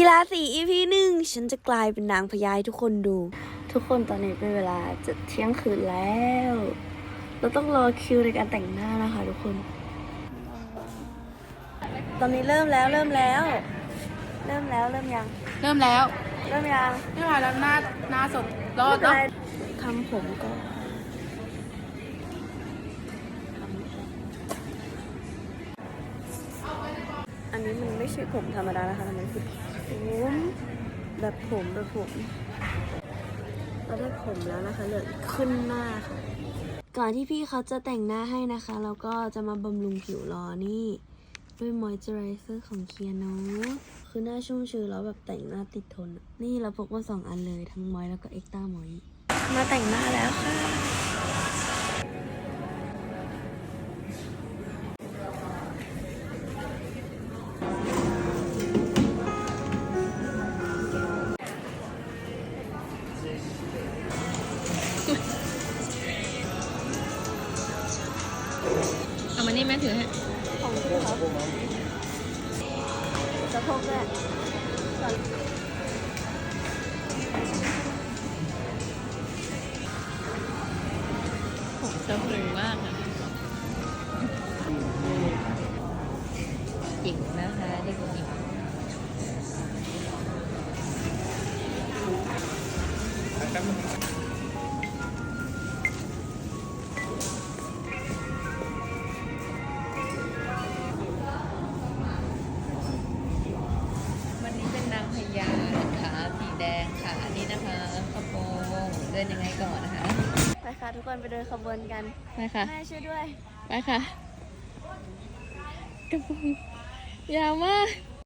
กีฬาสี EP หนึ่งฉันจะกลายเป็นนางพญาให้ทุกคนดู ทุกคนตอนนี้เป็นเวลาจะเที่ยงคืนแล้ว เราต้องรอคิวในการแต่งหน้านะคะทุกคน ตอนนี้เริ่มแล้วเริ่มแล้ว เริ่มแล้วเริ่มยัง เริ่มแล้วเริ่มยังเรียบร้อยแล้วหน้าหน้าสดรอดไม่เป็นเนาะไรทำผมก่อนอันนี้มันไม่ใช่ผมธรรมดานะคะมันคือ ผมแบบผมแบบผมเราได้ผมแล้วนะคะเหลือขึ้นหน้าค่ะ ก่อนที่พี่เขาจะแต่งหน้าให้นะคะ เราก็จะมาบำรุงผิวรอนี่ ด้วยมอยเจอไรเซอร์ของเคียโนคือหน้าชุ่มชื้นแล้วแบบแต่งหน้าติดทน นี่เราพกมาสองอันเลยทั้งมอยแล้วก็เอ็กต้ามอย มาแต่งหน้าแล้วค่ะ เอามานี่แม่ถือให้ของพี่เขาจะพกด้วยผมจะปรึงมากอะหญิงนะคะเด็กหญิงวัน ยังไงก่อนนะคะไปค่ะ ทุกคนไปเดินขบวนกันไปค่ะแม่ช่วยด้วยไปค่ะกระโปรงยาวมาก